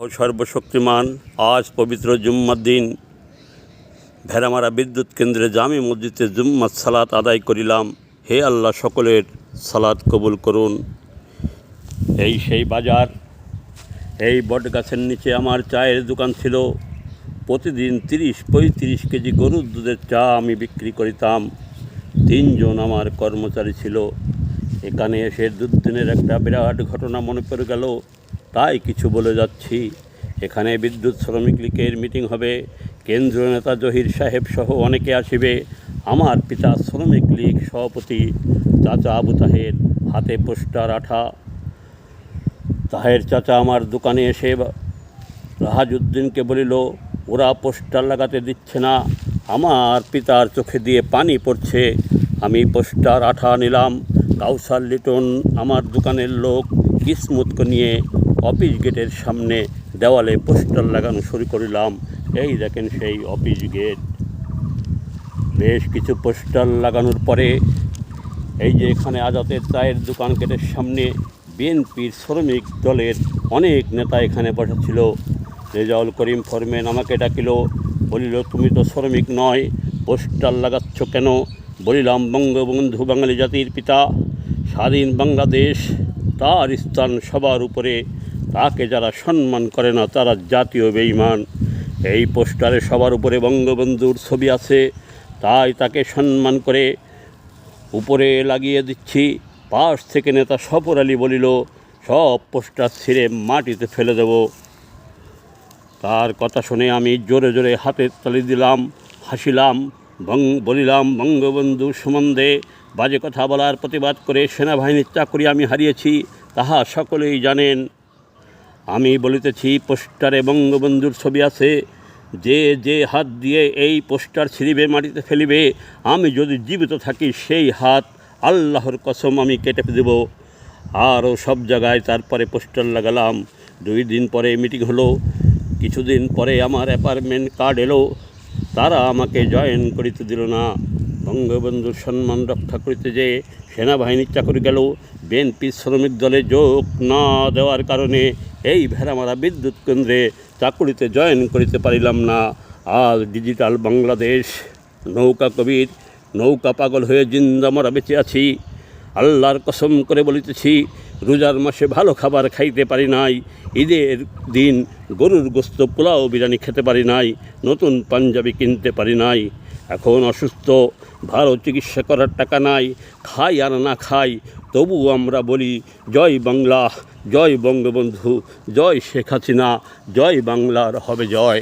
ও সর্বশক্তিমান, আজ পবিত্র জুম্মার দিন। ভেড়ামারা বিদ্যুৎ কেন্দ্রে জামি মসজিদে জুম্মাত সালাত আদায় করিলাম। হে আল্লাহ, সকলের সালাত কবুল করুন। এই সেই বাজার, এই বটগাছের নিচে আমার চায়ের দোকান ছিল। প্রতিদিন তিরিশ, পঁয়ত্রিশ কেজি গরুর দুধের চা আমি বিক্রি করিতাম। তিনজন আমার কর্মচারী ছিল। এখানে এসে দুদিনের একটা বিরাট ঘটনা মনে পড়ে গেল। তাই কিছু বলে যাচ্ছি। এখানে বিদ্যুৎ শ্রমিক লীগের মিটিং হবে। কেন্দ্রীয় নেতা জহির সাহেব সহ অনেকে আসিবে। আমার পিতা শ্রমিক লীগ সভাপতি চাচা আবু তাহের, হাতে পোস্টার আঠা। তাহের চাচা আমার দোকানে এসে রাহাজউদ্দিনকে বলিল, ওরা পোস্টার লাগাতে দিচ্ছে না। আমার পিতার চোখে দিয়ে পানি পড়ছে। আমি পোস্টার আঠা নিলাম। কাউসার লিটন আমার দোকানের লোক কিসমুতকে নিয়ে অফিস গেটের সামনে দেওয়ালে পোস্টার লাগানো শুরু করিলাম। এই দেখেন সেই অফিস গেট। বেশ কিছু পোস্টার লাগানোর পরে এই যে এখানে আজাতের চায়ের দোকান গেটের সামনে বিএনপির শ্রমিক দলের অনেক নেতা এখানে বসেছিল। রেজাউল করিম ফরমেন আমাকে ডাকিল, বলিল, তুমি তো শ্রমিক নয়, পোস্টার লাগাচ্ছ কেন? বলিলাম, বঙ্গবন্ধু বাঙালি জাতির পিতা, স্বাধীন বাংলাদেশ, তার স্থান সবার উপরে তাকে যারা সম্মান করে না, তারা জাতীয় বেঈমান। এই পোস্টারে সবার উপরে বঙ্গবন্ধুর ছবি আছে, তাই তাকে সম্মান করে উপরে লাগিয়ে দিচ্ছি। পাশ থেকে নেতা সফর আলী বলিল, সব পোস্টার ছিঁড়ে মাটিতে ফেলে দেব। তার কথা শুনে আমি জোরে জোরে হাতের তালি দিলাম, হাসিলাম, বং, বলিলাম, বঙ্গবন্ধু সম্বন্ধে বাজে কথা বলার প্রতিবাদ করে সেনাবাহিনীর চাকরি আমি হারিয়েছি, তাহা সকলেই জানেন। আমি বলিতেছি, পোস্টারে বঙ্গবন্ধুর ছবি আছে। যে যে হাত দিয়ে এই পোস্টার ছিঁড়িবে, মাটিতে ফেলিবে, আমি যদি জীবিত থাকি, সেই হাত আল্লাহর কসম আমি কেটে দেব। আরও সব জায়গায় তারপরে পোস্টার লাগালাম। দুই দিন পরে মিটিং হলো। কিছুদিন পরে আমার অ্যাপার্টমেন্ট কার্ড এলো। তারা আমাকে জয়েন করিতে দিল না। বঙ্গবন্ধুর সম্মান রক্ষা করিতে যে সেনাবাহিনীর চাকরি গেল, বিএনপি শ্রমিক দলে যোগ না দেওয়ার কারণে এই ভেড়ামারা বিদ্যুৎ কেন্দ্রে চাকরিতে জয়েন করিতে পারিলাম না। আর ডিজিটাল বাংলাদেশ, নৌকা কবির, নৌকা পাগল হয়ে জিন্দামরা বেঁচে আছি। আল্লাহর কসম করে বলিতেছি, রোজার মাসে ভালো খাবার খাইতে পারি নাই, ঈদের দিন গরুর গোস্ত পোলাও বিরিয়ানি খেতে পারি নাই, নতুন পাঞ্জাবি কিনতে পারি নাই। এখন অসুস্থ, ভালো চিকিৎসা করার টাকা নাই, খাই আর না খাই তবু আমরা বলি, জয় বাংলা, জয় বঙ্গবন্ধু, জয় শেখ হাসিনা, জয় বাংলার হবে জয়।